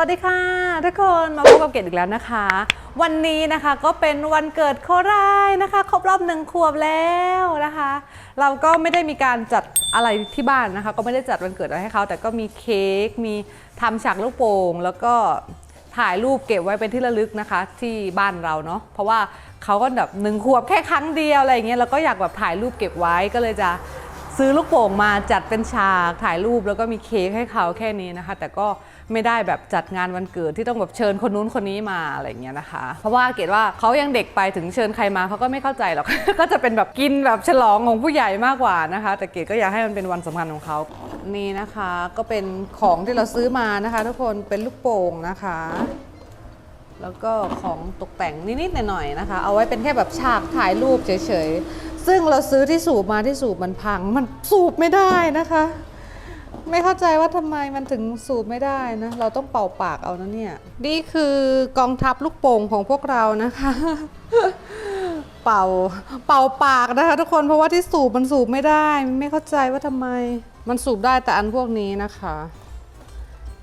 วัสดีค่ะ ทุกคนมาพบกับเกดอีกแล้วนะคะ วันนี้นะคะก็เป็นวันเกิดโครายนะคะ ครบรอบหนึ่งขวบแล้วนะคะ เราก็ไม่ได้มีการจัดอะไรที่บ้านนะคะ ก็ไม่ได้จัดวันเกิดอะไรให้เขาแต่ก็มีเค้กมีทำฉากลูกโป่งแล้วก็ถ่ายรูปเก็บไว้เป็นที่ระลึกนะคะ ที่บ้านเราเนาะเพราะว่าเขาก็แบบหนึ่งขวบแค่ครั้งเดียวอะไรอย่างเงี้ยเราก็อยากแบบถ่ายรูปเก็บไว้ก็เลยจะ ซื้อลูกโป่งมาจัดเป็นฉากถ่ายรูปแล้วก็มีเค้กให้เขาแค่นี้นะคะ แต่ก็ไม่ได้แบบจัดงานวันเกิดที่ต้องแบบเชิญคนนู้นคนนี้มาอะไรเงี้ยนะคะ เพราะว่าเกดว่าเขายังเด็กไปถึงเชิญใครมาเขาก็ไม่เข้าใจหรอก ก็จะเป็นแบบกินแบบฉลองของผู้ใหญ่มากกว่านะคะ แต่เกดก็อยากให้มันเป็นวันสำคัญของเขานี่นะคะก็เป็นของที่เราซื้อมานะคะ ทุกคนเป็นลูกโป่งนะคะแล้วก็ของตกแต่งนิดๆหน่อยๆนะคะ เอาไว้เป็นแค่แบบฉากถ่ายรูปเฉยๆ ซึ่งเราซื้อที่สูบมาที่สูบมันพัง มันสูบไม่ได้นะคะ ไม่เข้าใจว่าทำไมมันถึงสูบไม่ได้นะ เราต้องเป่าปากเอานะเนี่ย นี่คือกองทัพลูกโป่งของพวกเรานะคะ เป่าเป่าปากนะคะ ทุกคนเพราะว่าที่สูบมันสูบไม่ได้ ไม่เข้าใจว่าทำไม มันสูบได้แต่อันพวกนี้นะคะ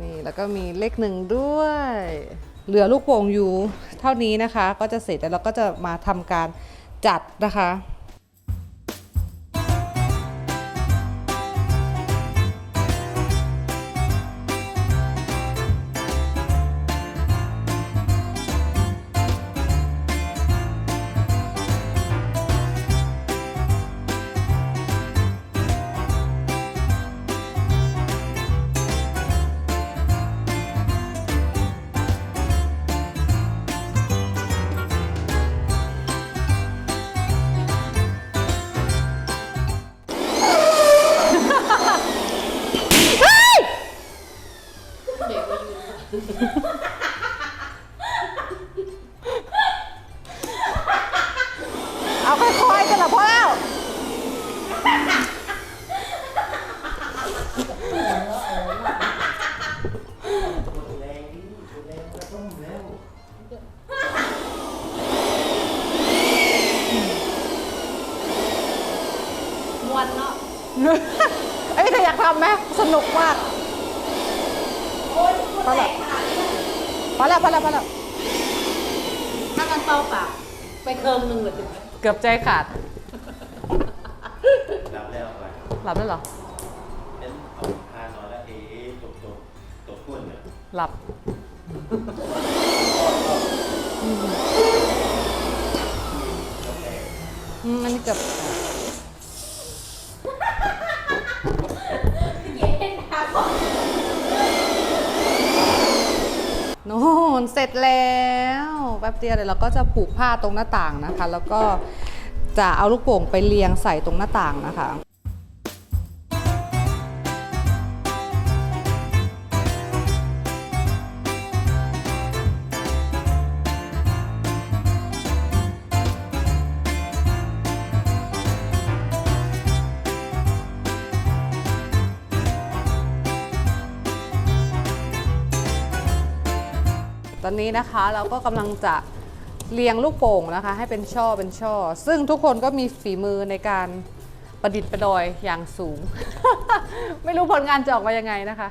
นี่แล้วก็มีเลขหนึ่งด้วยเหลือลูกโป่งอยู่เท่านี้นะคะ ก็จะเสร็จแล้วเราก็จะมาทำการจัดนะคะ วนเนาะเอ้ยเธออยากทำไหมสนุกมากโอ้ยพอละพอแล้วพอแล้วพอแล้วถ้ากันเป่าปากไปเคิงหนึ่งเลยเกือบใจขาดรับแล้วไปหลับได้วเหรอเอ็นเอาพานอนแล้วเอ๊ะตกตกตกก้นเนี่ยหลับอืมอันนี้เกือบ เย็นค่ะก่อน โนเสร็จแล้วแป๊บเดียวเดี๋ยวเราก็จะผูกผ้าตรงหน้าต่างนะคะ แล้วก็จะเอาลูกโป่งไปเรียงใส่ตรงหน้าต่างนะคะ นนี้นะคะ เราก็กำลังจะเรียงลูกโป่งนะคะ ให้เป็นช่อเป็นช่อ ซึ่งทุกคนก็มีฝีมือในการประดิษฐ์ประดอยอย่างสูง ไม่รู้ผลงานจะออกมายังไงนะคะ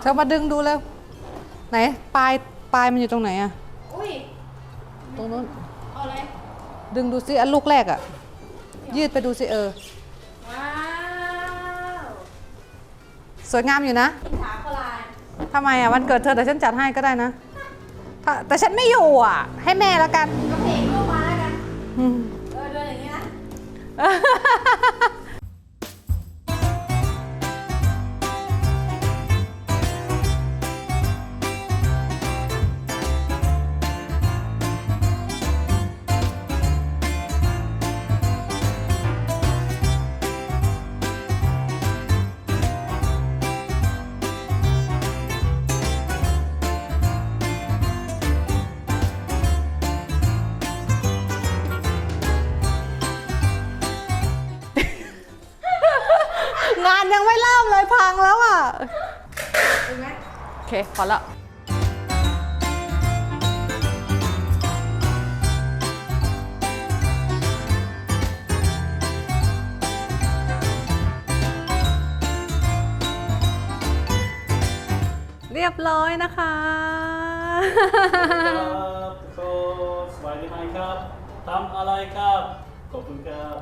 เธอมาดึงดูแล้ว ไหนปลายปลายมันอยู่ตรงไหนอะอุ้ยตรงนู้นเอาเลยดึงดูซิอันลูกแรกอะยืดไปดูซิเออ ว้าวสวยงามอยู่นะอินถาโคลานทำไมอะวันเกิดเธอแต่ฉันจัดให้ก็ได้นะถ้าแต่ฉันไม่อยู่อะให้แม่แล้วกันก็เพลงเข้ามาแล้วกัน อืม เออเดินอย่างนี้นะ เค พอละเรียบร้อยนะคะ ครับโคสวัสดีไหมครับทำอะไรครับ ขอบคุณครับ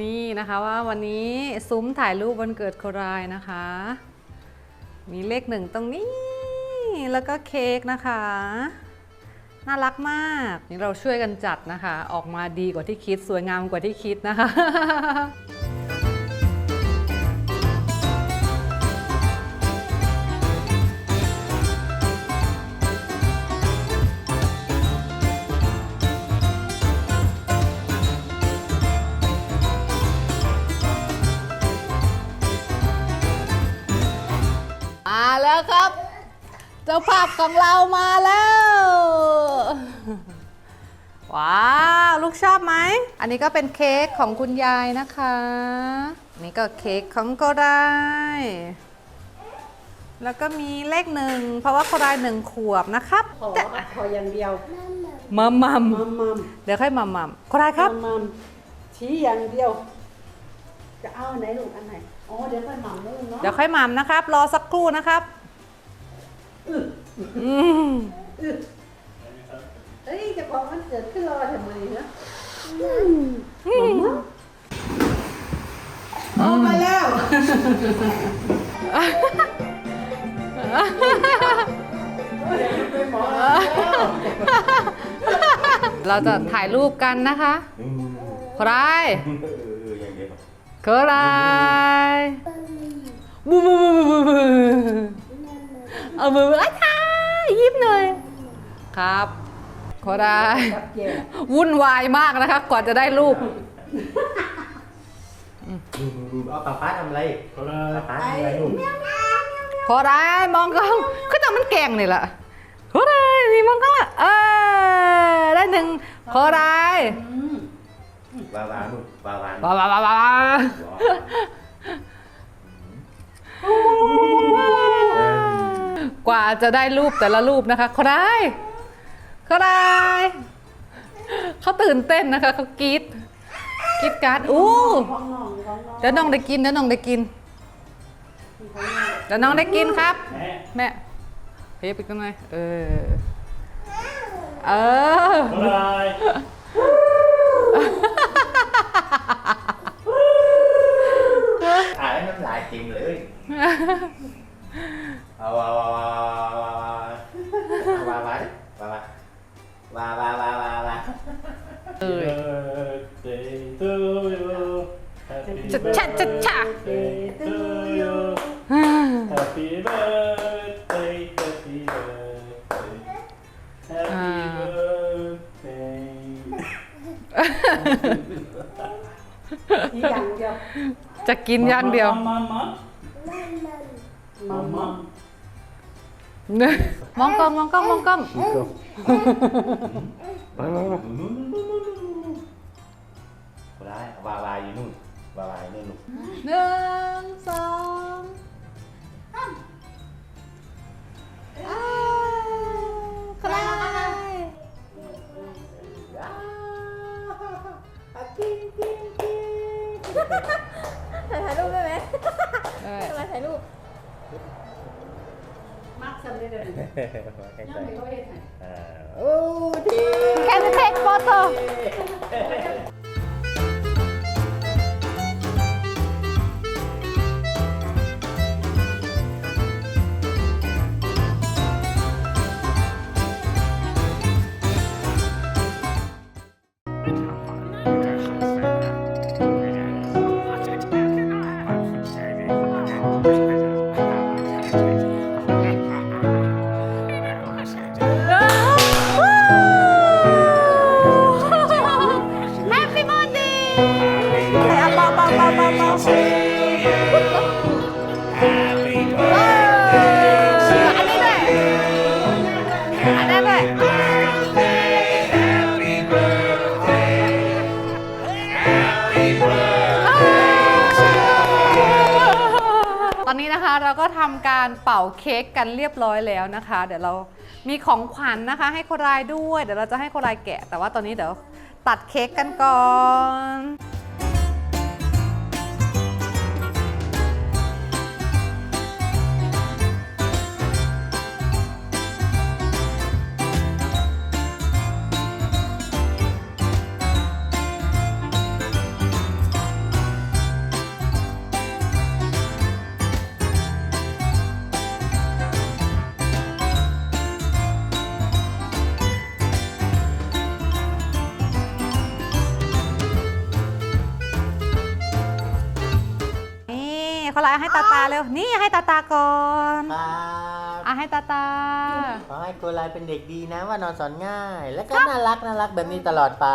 นี่นะคะว่าวันนี้ซุ้มถ่ายรูปวันเกิดโครายนะคะ มีเลขหนึ่งตรงนี้ แล้วก็เค้กนะคะ น่ารักมาก นี่เราช่วยกันจัดนะคะ ออกมาดีกว่าที่คิดสวยงามกว่าที่คิดนะคะ ของเรามาแล้ว ว้าว ลูกชอบไหม อันนี้ก็เป็นเค้กของคุณยายนะคะนี่ก็เค้กของโกไดแล้วก็มีเลขหนึ่ง เพราะว่าโกไดหนึ่งขวบนะครับขอขออย่างเดียวมัมมัมมัมมัมเดี๋ยวค่อยมัมมัมโกไดครับมัมมัมชี้อย่างเดียว จะเอาอันไหนลูกอันไหนอ๋อเดี๋ยวค่อยหม่ำนู่นเนาะเดี๋ยวค่อยมัมนะครับ รอสักครู่นะครับ อืมเอ้ยเจะของมันเกิดขึ้นรอทำไมเนาะออกมาแล้วเราจะถ่ายรูปกันนะคะอืมโคไดเออเอออย่างเดียวโคไดบูบูบูบูบูบูเอามืออ้าชา ยิ้มหน่อย ครับโคไดกับเกียร์วุ่นวายมากนะคะ กว่าจะได้รูปอืมอืมอืมเอาป้าป้าทำอะไรก็ได้ป้าป้าทำอะไรลูกโคไดมองกล้องก็จังมันแกล้งนี่แหละโคไดนี่มองกล้องละเออได้หนึ่งโคไดวาวาลูกวาวาว้าวว้าวว้าวว้าวว้าว กว่าจะได้รูปแต่ละรูปนะคะเขาได้เขาได้เขาตื่นเต้นนะคะเขากรีดกรีดการ์ดอู้ของน้องของน้องเดี๋ยวน้องได้กินเดี๋ยวน้องได้กินเดี๋ยวน้องได้กินครับ แม่แม่เฮ้ยไปกันหน่อยเออเออก็ได้ถ่ายแล้วน้ำลายเต็มเลย เอาวาวาวาวาวาวาวาวาวาวาวาวาวาเออ birthday to you Happy จะชะจะชะ birthday to you Happy birthday Happy birthday Happy birthday อีกอย่างเดียวจะกินอย่างเดียวมัมมัมมั มองกล้องมองกล้องมองกล้องได้วาวาอยู่นู่นวาวาอยู่นู่นลูกหนึ่งสองอ้าวใครถ่ายรูปได้ไหมได้ทำไมถ่ายรูป ซ้ำได้เลยยังไม่ก็เห็นอ่าโอ้ดี Can you take photo อนนี้นะคะเราก็ทำการเป่าเค้กกันเรียบร้อยแล้วนะคะ เดี๋ยวเรามีของขวัญนะคะ ให้โคนรายด้วย เดี๋ยวเราจะให้โคนรายแกะ แต่ว่าตอนนี้เดี๋ยวตัดเค้กกันก่อน นี่โคนรายให้ตาตาเร็ว นี่ให้ตาตาก่อนครับอะให้ตาตา ขอให้โกลายเป็นเด็กดีนะว่านอนสอนง่าย และก็น่ารักน่ารักแบบนี้ตลอดไป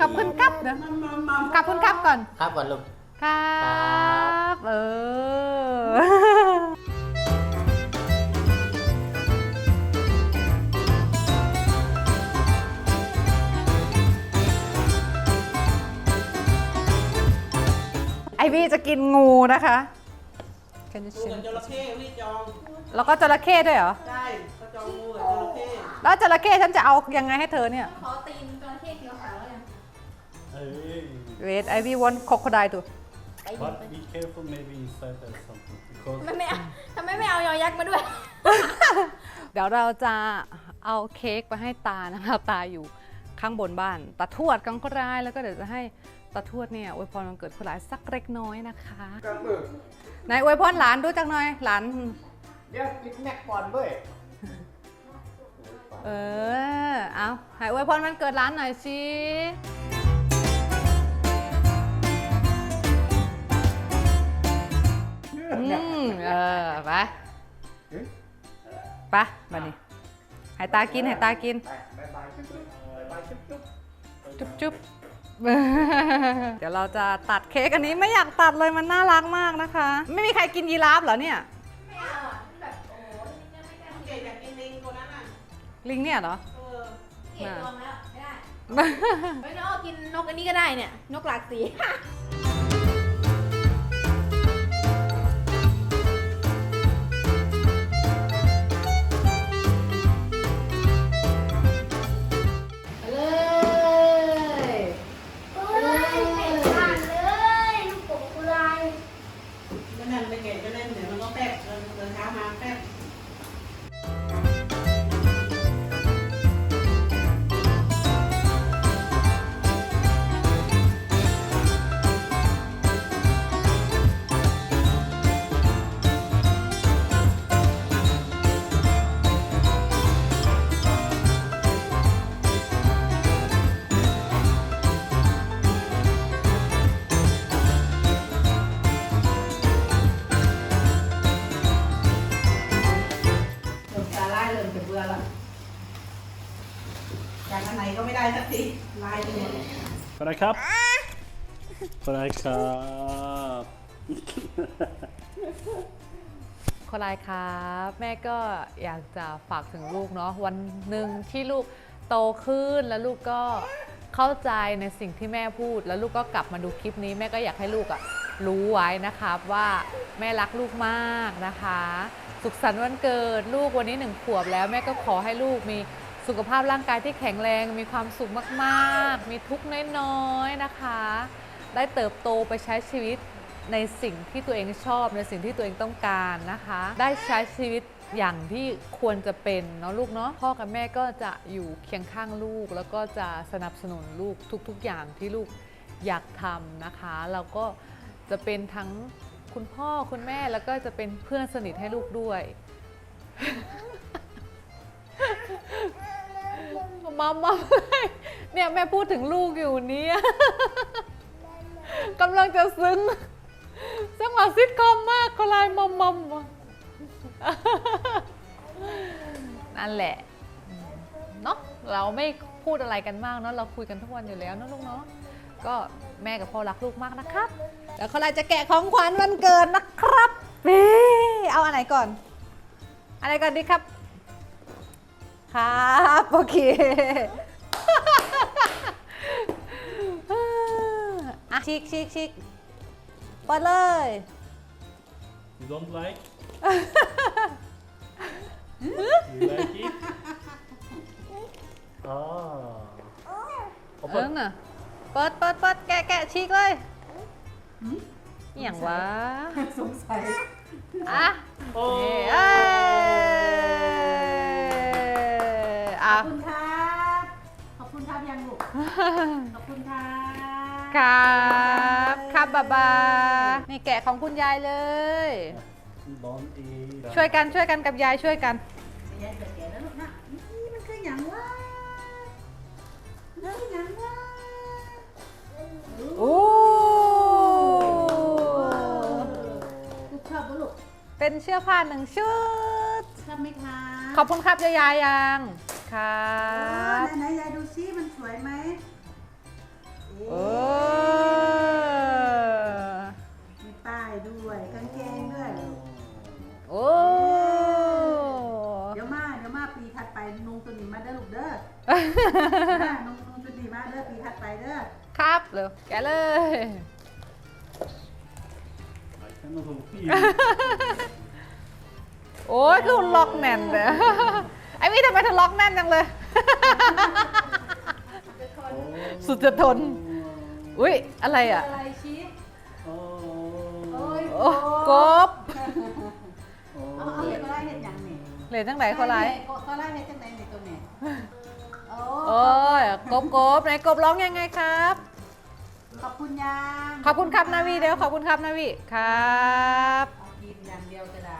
ขอบคุณครับเดี๋ยวมามามาขอบคุณครับก่อน ครับก่อนลูก ครับเออไอวี่จะกินงูนะคะ งูกับจระเข้วิจองแล้วก็จระเข้ด้วยเหรอได้ก็จองงูกับจระเข้แล้วจระเข้ฉันจะเอายังไงให้เธอเนี่ย ขอตีนจระเข้เขียวขาวแล้วกัน Hey. wait I will want crocodile too But be careful, maybe inside there's something. Because ทำไมไม่เอาทำไมไม่เอายอยักษ์มาด้วย เดี๋ยวเราจะเอาเค้กไปให้ตานะคะตาอยู่ข้างบนบ้านตาทวดกังก็ได้แล้วก็เดี๋ยวจะให้ตาทวดเนี่ยอวยพรวันเกิดคนหลายสักเล็กน้อยนะคะ ไหนอวยพรหลานดูจักหน่อย หลาน เดี๋ยวกินแม็กก่อนเว้ยเออ เอาให้อวยพรวันเกิดหลานหน่อยสิ อืม เออ ไป ไปมานี่ให้ตากินให้ตากินบายบายจุ๊บจุ๊บบายบายจุ๊บจุ๊บ จุ๊บจุ๊บ เดี๋ยวเราจะตัดเค้กอันนี้ไม่อยากตัดเลยมันน่ารักมากนะคะ ไม่มีใครกินยีราฟเหรอเนี่ย ไม่เอาอะแบบโอ้โหนี่ไม่กล้าเกดอยากกินลิงตัวนั้นอะลิงเนี่ยเหรอ เออเกลียดลองแล้วไม่ได้ เฮ้ยน้องเอากินนกอันนี้ก็ได้เนี่ย นกหลากสี Kolla kapp. Kolla kapp. คนไรครับแม่ก็อยากจะฝากถึงลูกเนาะวันหนึ่งที่ลูกโตขึ้นแล้วลูกก็เข้าใจในสิ่งที่แม่พูด แล้วลูกก็กลับมาดูคลิปนี้แม่ก็อยากให้ลูกอะรู้ไว้นะครับว่าแม่รักลูกมากนะคะ สุขสันต์วันเกิดลูกวันนี้หนึ่งขวบแล้วแม่ก็ขอให้ลูกมี สุขภาพร่างกายที่แข็งแรงมีความสุขมากๆ มีทุกข์น้อยๆนะคะ ได้เติบโตไปใช้ชีวิตในสิ่งที่ตัวเองชอบในสิ่งที่ตัวเองต้องการนะคะ ได้ใช้ชีวิตอย่างที่ควรจะเป็นเนาะลูกเนาะพ่อกับแม่ก็จะอยู่เคียงข้างลูก แล้วก็จะสนับสนุนลูกทุก ๆ อย่างที่ลูกอยากทำนะคะเราก็จะเป็นทั้งคุณพ่อคุณแม่แล้วก็จะเป็นเพื่อนสนิทให้ลูกด้วย มามาเนี่ยแม่พูดถึงลูกอยู่เนี่ยกำลังจะซึ้งจังหวะซิทคอมมากก็ลายมอมมอมนั่นแหละเนาะเราไม่พูดอะไรกันมากเนาะเราคุยกันทุกวันอยู่แล้วเนอะลูกเนาะก็แม่กับพ่อรักลูกมากนะครับเดี๋ยวเขายจะแกะของขวัญวันเกิดนะครับเฮ้เอาอันไหนก่อนอันไหนก่อนดีครับ ครับ โอเคอะชิกชิกชิกเปิดเลย You don't like? you like it? Ah. เออ Open. น่ะเปิดเปิดเปิดแกะแกะฉีกเลยอหย่างวะสงสัยอะ Oh. เอ้ย ขอบคุณครับครับครับบาบา นี่แกะของคุณยายเลย Don't eat. ช่วยกันช่วยกันกับยายช่วยกัน ยายเกิดแก่แล้วลูกนะนี่มันคือหยังวะมันคือหยังวะโอ้ลูกชอบปะลูกเป็นเสื้อผ้าหนึ่งชุด ชอบไหมคะขอบคุณครับยายายังครับไหนๆยายดู นะนุ่งนุ่งชุดนี้มาเด้อปีถัดไปเด้อครับเร็วแกะเลย I cannot open. โอ้ยคือล็อกแน่นเลยไอ้มี่ทำไมเธอล็อกแน่นจังเลย สุดจะทน อุ้ยอะไรอะอะไรชี้โอ้ Oh. ยโอ้กบเอาเอาเห็ดก็ได้เห็ดหยังนี่เหลยตั้งไหนเขาไรก็ได้เห็ดจังไหนนี่ตัวนี้ โอ้โอ้ยกบกบไหนกบร้องยังไงครับ ขอบคุณยังขอบคุณครับนาวีเดี๋ยวขอบคุณครับนาวีครับเอากินอย่างเดียวกระด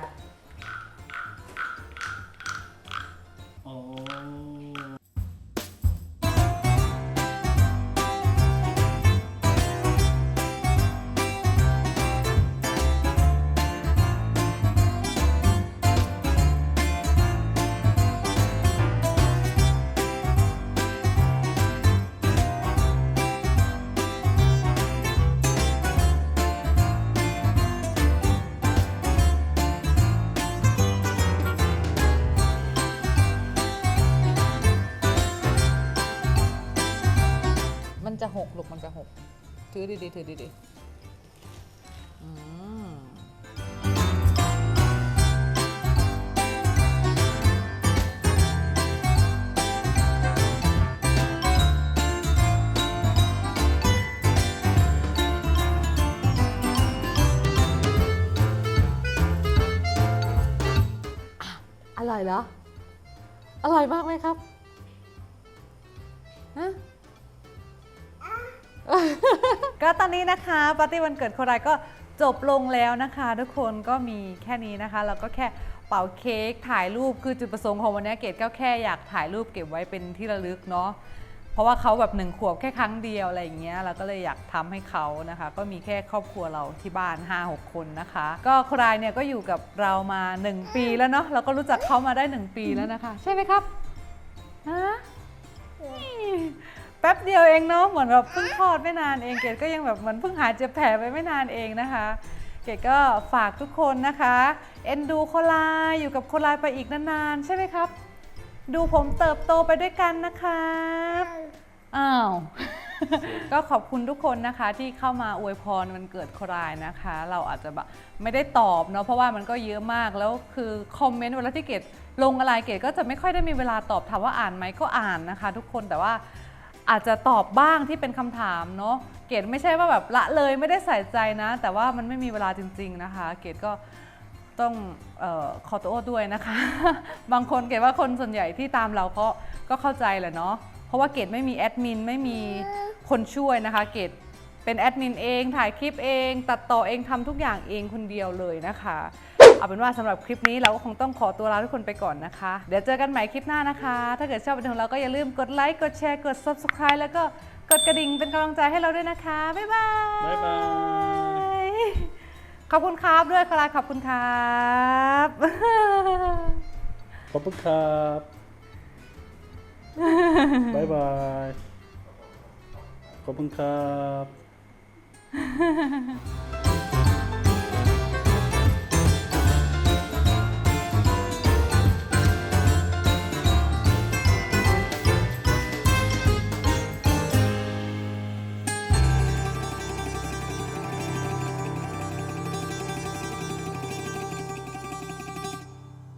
ถือดีๆถือดีๆอืมอะอร่อยเหรอ อร่อยมากไหมครับ ฮะ ก็ตอนนี้นะคะปาร์ตี้วันเกิดโครายก็จบลงแล้วนะคะ ทุกคนก็มีแค่นี้นะคะแล้วก็แค่เป่าเค้กถ่ายรูปคือจุดประสงค์ของวันนี้เกดก็แค่อยากถ่ายรูปเก็บไว้เป็นที่ระลึกเนาะเพราะว่าเขาแบบหนึ่งขวบแค่ครั้งเดียวอะไรอย่างเงี้ยเราก็เลยอยากทำให้เขานะคะ ก็มีแค่ครอบครัวเราที่บ้าน 5-6 คนนะคะ ก็ครายเนี่ยก็อยู่กับเรามา 1 ปีแล้วเนาะเราก็รู้จักเขามาได้ 1 ปีแล้วนะคะ ใช่ไหมครับฮะ แป๊บเดียวเองเนาะเหมือนแบบเพิ่งคลอดไม่นานเองเกดก็ยังแบบเหมือนเพิ่งหายเจ็บแผลไปไม่นานเองนะคะ เกดก็ฝากทุกคนนะคะเอ็นดูโคลายอยู่กับโคลายไปอีกนานๆใช่ไหมครับ ดูผมเติบโตไปด้วยกันนะครับอ้าวก็ขอบคุณทุกคนนะคะที่เข้ามาอวยพรวันเกิดโครายนะคะ เราอาจจะแบบไม่ได้ตอบเนาะเพราะว่ามันก็เยอะมากแล้วคือคอมเมนต์เวลาที่เกดลงอะไรเกดก็จะไม่ค่อยได้มีเวลาตอบถามว่าอ่านไหมก็อ่านนะคะ ทุกคนแต่ว่า อาจจะตอบบ้างที่เป็นคำถามเนาะเกดไม่ใช่ว่าแบบละเลยไม่ได้ใส่ใจนะ แต่ว่ามันไม่มีเวลาจริง ๆนะคะ เกดก็ต้องออขอโทษด้วยนะคะ บางคนเกดว่าคนส่วนใหญ่ที่ตามเราก็ก็เข้าใจแหละเนาะเพราะว่าเกดไม่มีแอดมินไม่มีคนช่วยนะคะ เกดเป็นแอดมินเองถ่ายคลิปเอง ตัดต่อเองทำทุกอย่างเองคนเดียวเลยนะคะ เอาเป็นว่าสำหรับคลิปนี้เราก็คงต้องขอตัวลาทุกคนไปก่อนนะคะ เดี๋ยวเจอกันใหม่คลิปหน้านะคะ ถ้าเกิดชอบวิดีโอของเราก็อย่าลืมกดไลค์กดแชร์กด subscribe แล้วก็กดกระดิ่งเป็นกำลังใจให้เราด้วยนะคะ บ๊ายบายบ๊ายบายขอบคุณครับด้วยคลายขอบคุณครับขอบคุณครับบายบายขอบคุณครับ